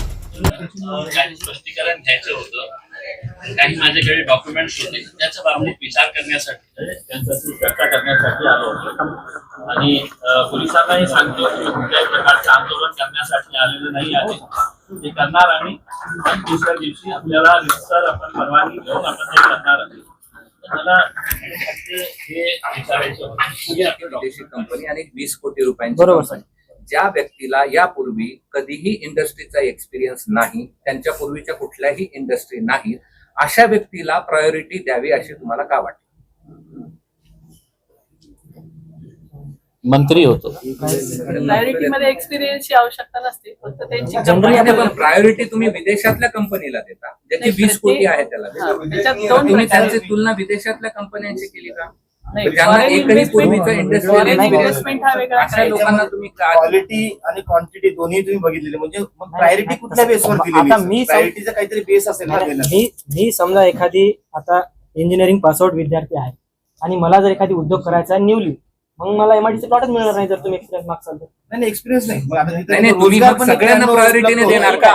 काही स्पष्टीकरण घ्यायचं होतं. काही माझ्याकडे डॉक्युमेंट्स होते. त्याचा बाबतीत विचार करण्यासाठी त्यांच्याशी चर्चा करण्यासाठी आलो होतो. आणि पोलिसांनाही सांगतो की कुठल्याही प्रकारचं आंदोलन करण्यासाठी आलेलं नाही आहे. ते करणार आम्ही. पण दुसऱ्या दिवशी आपल्याला आपण परवानगी घेऊन आपण हे करणार आहे विदेशी कंपनी आणि वीस कोटी रुपयांची बरोबर, कंपनी. ज्या व्यक्तीला यापूर्वी कधीही इंडस्ट्रीचा एक्सपिरियन्स नाही त्यांच्या पूर्वीच्या कुठल्याही इंडस्ट्री नाही अशा व्यक्तीला प्रायोरिटी द्यावी अशी तुम्हाला का वाटते मंत्री होतो. प्रायोरिटी मध्ये एक्सपिरियन्सची आवश्यकता नसते फक्त त्यांची company- प्रायोरिटी तुम्ही विदेशातल्या कंपनीला देता ज्याची वीस कोटी आहे त्याला त्याच्यात मग दोन तुम्ही प्रकार त्यांची आहेत. तुलना विदेशातल्या कंपन्यांशी केली का? नाही, ज्यांना foreign एकही investment- पूर्वीचं foreign इंडस्ट्रियल investment हा वेगळा अशा criteria. लोकांना तुम्ही का क्वालिटी आणि क्वांटिटी दोन्ही तुम्ही बघितलेले. म्हणजे मग प्रायोरिटी कुठल्या बेसवर आता दिलेली मी सम- प्रायोरिटीचा काहीतरी बेस असेल ना. मी मी समजा एखादी आता इंजिनिअरिंग पासआउट विद्यार्थी आहे. आणि मला जर एखादी उद्योग करायचा आहे न्यूली मग मला एमआयडीचं प्लॉटच मिळणार नाही जर तुम्ही एक्सपिरियन्स मागसाल तर नाही एक्सपिरियन्स नाही मग आता तिथे नाही, नाही, तुम्ही रोजगार मग पण सगळ्यांना नाही उपलब्ध देणार का?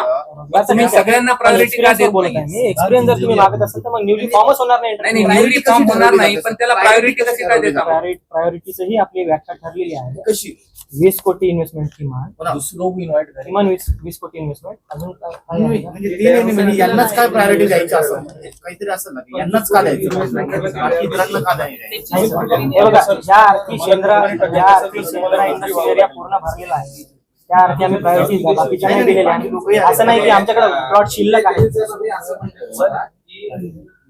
मग तुम्ही सगळ्यांना प्रायोरिटी का देत बोलत नाही मी एक्सपिरियन्स जर तुम्ही मागत असाल तर मग न्यूली फॉर्मच होणार नाही कशी form होणार ठरवली नाही जाते? पण त्याला प्रायोरिटी कशी काय ठरवली देता जाते? प्रायोरिटीचंही आपली व्याख्या ठरलेली आहे कशी वीस कोटी इन्व्हेस्टमेंट किमान. किमान वीस वीस कोटी इन्व्हेस्टमेंट अजून काय? म्हणजे ते नाही म्हणजे यांनाच काय प्रायोरिटी द्यायची असं? म्हणजे काहीतरी असं ना की यांनाच का द्यायचं? बाकी इतरांना का द्यायचं? त्याची नाही, हे बघा अर्थी अर्थी एरिया पूर्ण भरलेला आहे. त्या अर्थी आम्ही प्रायोरिटी बाकीच्या नाही दिलेल्या. आणि असं नाही की आमच्याकडे प्लॉट शिल्लक आहे.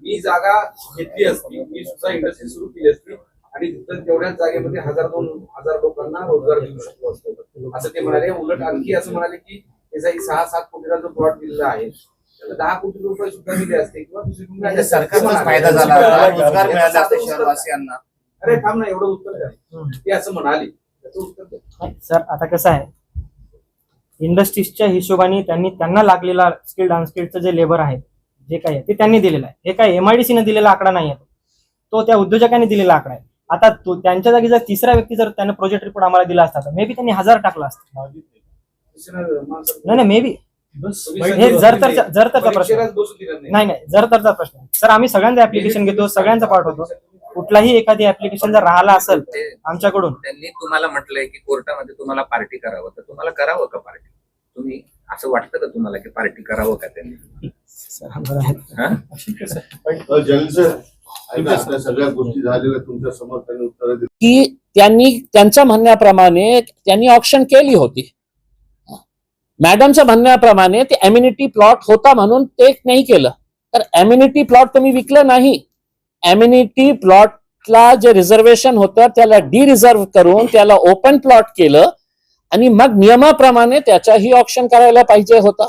मी जागा घेतली असती. मी सुद्धा इंडस्ट्री सुरू केली असती. आणि तिथं तेवढ्याच जागेमध्ये हजार दोन हजार लोकांना रोजगार देऊ शकतो असतो असं ते म्हणाले. उलट आणखी असं म्हणाले की त्याचा सहा सात कोटीचा जो प्लॉट दिलेला आहे त्याला दहा कोटी रुपये सुद्धा दिले असते किंवा दुसरी म्हणजे. सरकारचाच फायदा झाला रोजगार मिळाला असते शहरवासियांना. अरे थांब ना एवढं उत्तर द्या. ते असं म्हणाले. त्याचं उत्तर द्या. सर आता कसं आहे? इंडस्ट्रीजच्या हिशोबाने त्यांनी त्यांना लागलेला स्किल्ड अनस्किल्डचं जे लेबर आहे जे काही आहे ते त्यांनी दिलेलं आहे. हे काय एमआयडीसीने दिलेला आकडा नाही आहे तो त्या उद्योजकांनी दिलेला आकडा आहे. आता तो त्यांच्या जागी जर तिसरा व्यक्ती जर त्यानं प्रोजेक्ट रिपोर्ट आम्हाला दिला असता तर मे बी त्यांनी हजार टाकला असता. नाही नाही मे बी हे जर तर जर तरचा प्रश्न. नाही. नाही नाही जर तरचा प्रश्न. सर आम्ही सगळ्यांचं ऍप्लिकेशन घेतो सगळ्यांचा पार्ट होतो. कुठलाही एखादी ऍप्लिकेशन जर राहिला असेल आमच्याकडून. त्यांनी तुम्हाला म्हटलंय की कोर्टामध्ये तुम्हाला पार्टी करावं. तर तुम्हाला करावं का पार्टी तुम्ही असं वाटतं का तुम्हाला की पार्टी करावं का त्यांनी? सगळ्या गोष्टी झालेल्या तुमच्या उत्तर की त्यांनी त्यांच्या म्हणण्याप्रमाणे त्यांनी ऑप्शन केली होती. मॅडमच्या म्हणण्याप्रमाणे ते एम्युनिटी प्लॉट होता म्हणून ते नाही केलं. तर एम्युनिटी प्लॉट तुम्ही विकलं नाही. एम्युनिटी प्लॉटला जे रिझर्वेशन होतं त्याला डी रिझर्व करून त्याला ओपन प्लॉट केलं आणि मग नियमाप्रमाणे त्याचाही ऑप्शन करायला पाहिजे होता.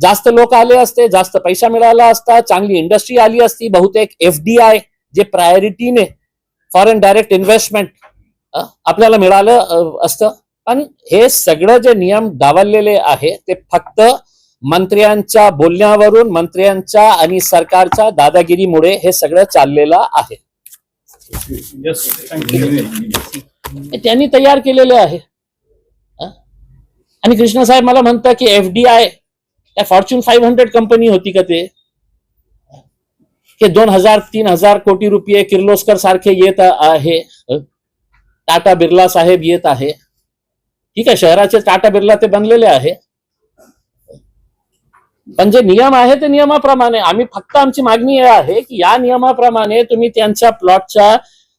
जास्त लोक आले असते जास्त पैसा मिळाला असता चांगली इंडस्ट्री आली असती बहुतेक एफ डी आय जे प्रायोरिटीने फॉरेन डायरेक्ट इन्व्हेस्टमेंट आपल्याला मिळालं असतं. पण हे सगळं जे नियम डावललेले आहे ते फक्त मंत्र्यांच्या बोलण्यावरून मंत्र्यांच्या आणि सरकारच्या दादागिरीमुळे हे सगळं चाललेलं आहे. त्यांनी तयार केलेले आहे? आणि कृष्णा साहेब मला म्हणतात की एफ डी आय त्या फॉर्च्युन फाईव्ह हंड्रेड कंपनी होती का ते? हे दोन हजार तीन हजार कोटी रुपये किर्लोस्कर सारखे येत आहे. टाटा बिर्ला साहेब येत आहे. ठीक आहे शहराचे टाटा बिर्ला ते बनलेले आहे. पण जे नियम आहे ते नियमाप्रमाणे आम्ही फक्त आमची मागणी हे आहे की या नियमाप्रमाणे तुम्ही त्यांच्या प्लॉटच्या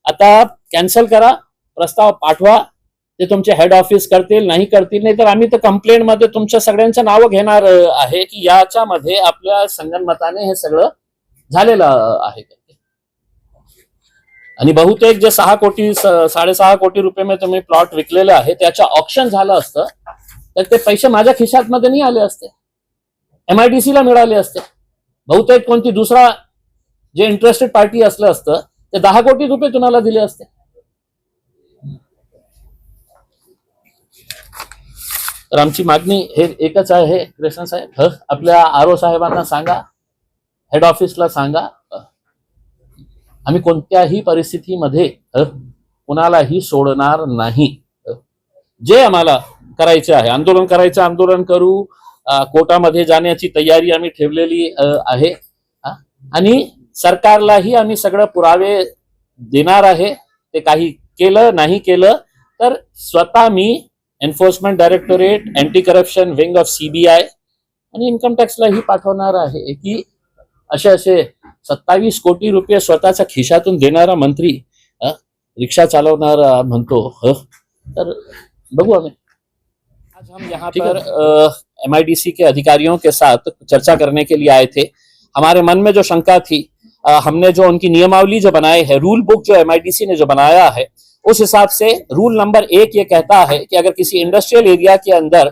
आता कॅन्सल करा प्रस्ताव पाठवा ते तुमचे हेड ऑफिस करतील नाही करतील नाही तर आम्ही तर कंप्लेंटमध्ये तुमच्या सगळ्यांचं नावं घेणार आहे की याच्यामध्ये आपल्या संगणमताने हे सगळं झालेलं आहे. आणि बहुतेक जे सहा कोटी साडेसहा कोटी रुपये मध्ये तुम्ही प्लॉट विकलेले आहे त्याच्या ऑप्शन झालं असतं तर ते पैसे माझ्या खिशात मध्ये नाही आले असते. एमआयडीसी ला मिळाले असते. बहुतेक कोणती दुसरा जे इंटरेस्टेड पार्टी असलं असतं ते दहा कोटी रुपये तुम्हाला दिले असते. तर आमची मागणी हे एकच आहे कृष्ण साहेब. आपल्या आर ओ साहेबांना सांगा हेड ऑफिसला सांगा. आम्ही कोणत्याही परिस्थितीमध्ये कुणालाही सोडणार नाही. जे आम्हाला करायचे आहे आंदोलन करायचं आंदोलन करू कोटामध्ये कोर्टामध्ये जाण्याची तयारी आम्ही ठेवलेली आहे. आणि सरकारलाही आम्ही सगळं पुरावे देणार आहे. ते काही केलं नाही केलं तर स्वतः मी enforcement directorate anti corruption wing of CBI आणि इन्कम टॅक्सलाही पाठवणार आहे की असे असे सत्तावीस कोटी रुपये स्वतःच्या खिशातून देणारा मंत्री रिक्षा चालवणारा म्हणतो ह, तर बघू आम्ही. आज हम यहाँ पर एम के अधिकारियों के साथ चर्चा करने के लिए आए थे। हमारे मन में जो शंका थी अ, हमने जो उनकी नियमावली जो बनाए है रूल बुक जो एमआईडीसी ने जो बनाया है उस हिसाब से रूल नंबर एक ये कहता है कि अगर किसी इंडस्ट्रियल एरिया के अंदर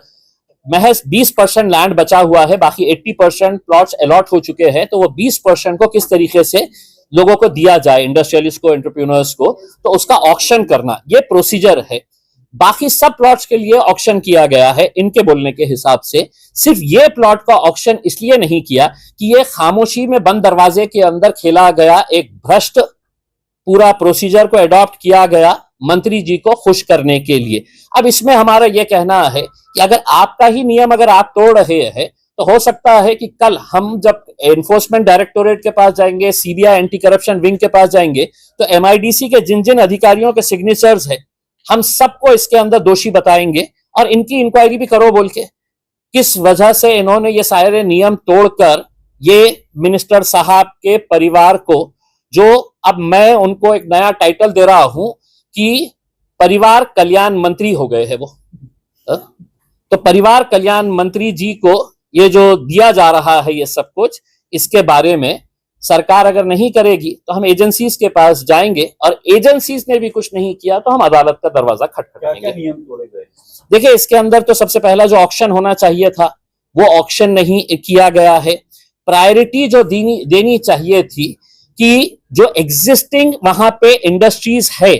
महज 20 परसेंट लैंड बचा हुआ है, बाकी 80 परसेंट प्लॉट्स अलॉट हो चुके हैं तो वो 20 परसेंट को किस तरीके से लोगों को दिया जाए इंडस्ट्रियलिस्ट को एंटरप्रेन्योर्स को तो उसका ऑक्शन करना, ये प्रोसीजर है। बाकी सब प्लॉट्स के लिए ऑक्शन किया गया है, इनके बोलने के हिसाब से। सिर्फ़ ये प्लॉट का ऑक्शन इसलिए नहीं किया कि ये खामोशी में बंद दरवाजे के अंदर खेला गया एक भ्रष्ट पूरा प्रोसीजर को एडॉप्ट किया गया मंत्री जी को खुश करने के लिए। अब इसमें हमारा यह कहना है कि अगर आपका ही नियम अगर आप तोड़ रहे हैं तो हो सकता है कि कल हम जब एनफोर्समेंट डायरेक्टोरेट के पास जाएँगे सीबीआई एंटी करप्शन विंग के पास जाएँगे तो एमआईडीसी के जिन जिन अधिकारियों के सिग्नेचर्स है, हम सबको इसके अंदर दोषी बताएँगे और इनकी इंक्वायरी भी करो बोल के। किस वजह से इन्होंने ये सारे नियम तोड़कर ये मिनिस्टर साहब के परिवार को जो अब मैं उनको एक नया टाइटल दे रहा हूँ कि परिवार कल्याण मंत्री हो गए हैं वो। तो परिवार कल्याण मंत्री जी को ये जो दिया जा रहा है ये सब कुछ इसके बारे में सरकार अगर नहीं करेगी तो हम एजेंसीज के पास जाएँगे और एजेंसीज ने भी कुछ नहीं किया तो हम अदालत का दरवाज़ा खटखटाएँगे देखिए इसके अंदर तो सबसे पहला जो ऑप्शन होना चाहिए था वो ऑप्शन नहीं किया गया है। प्रायोरिटी जो देनी देनी चाहिए थी कि जो एग्जिस्टिंग वहाँ पे इंडस्ट्रीज़ है,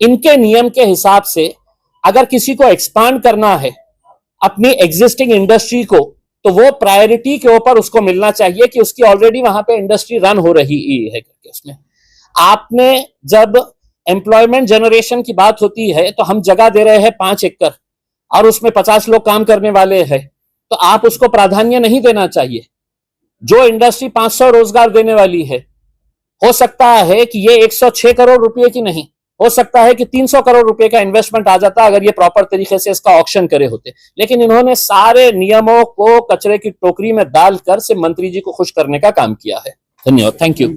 इनके नियम के हिसाब से अगर किसी को एक्सपांड करना है अपनी एग्जिस्टिंग इंडस्ट्री को तो वो प्रायोरिटी के ऊपर उसको मिलना चाहिए कि उसकी ऑलरेडी वहाँ पे इंडस्ट्री रन हो रही है करके उसमें। आपने जब एम्प्लॉयमेंट जनरेशन की बात होती है तो हम जगह दे रहे हैं पाँच एकड़ और उसमें पचास लोग काम करने वाले हैं तो आप उसको प्राधान्य नहीं देना चाहिए। जो इंडस्ट्री 500 रोज़गार देने वाली है हो सकता है कि ये 106 करोड़ रुपए की नहीं, हो सकता है कि 300 करोड़ रुपए का इन्वेस्टमेंट आ जाता अगर ये प्रॉपर तरीके से इसका ऑक्शन करे होते। लेकिन इन्होंने सारे नियमों को कचरे की टोकरी में डालकर से मंत्री जी को खुश करने का काम किया है। धन्यवाद। Thank you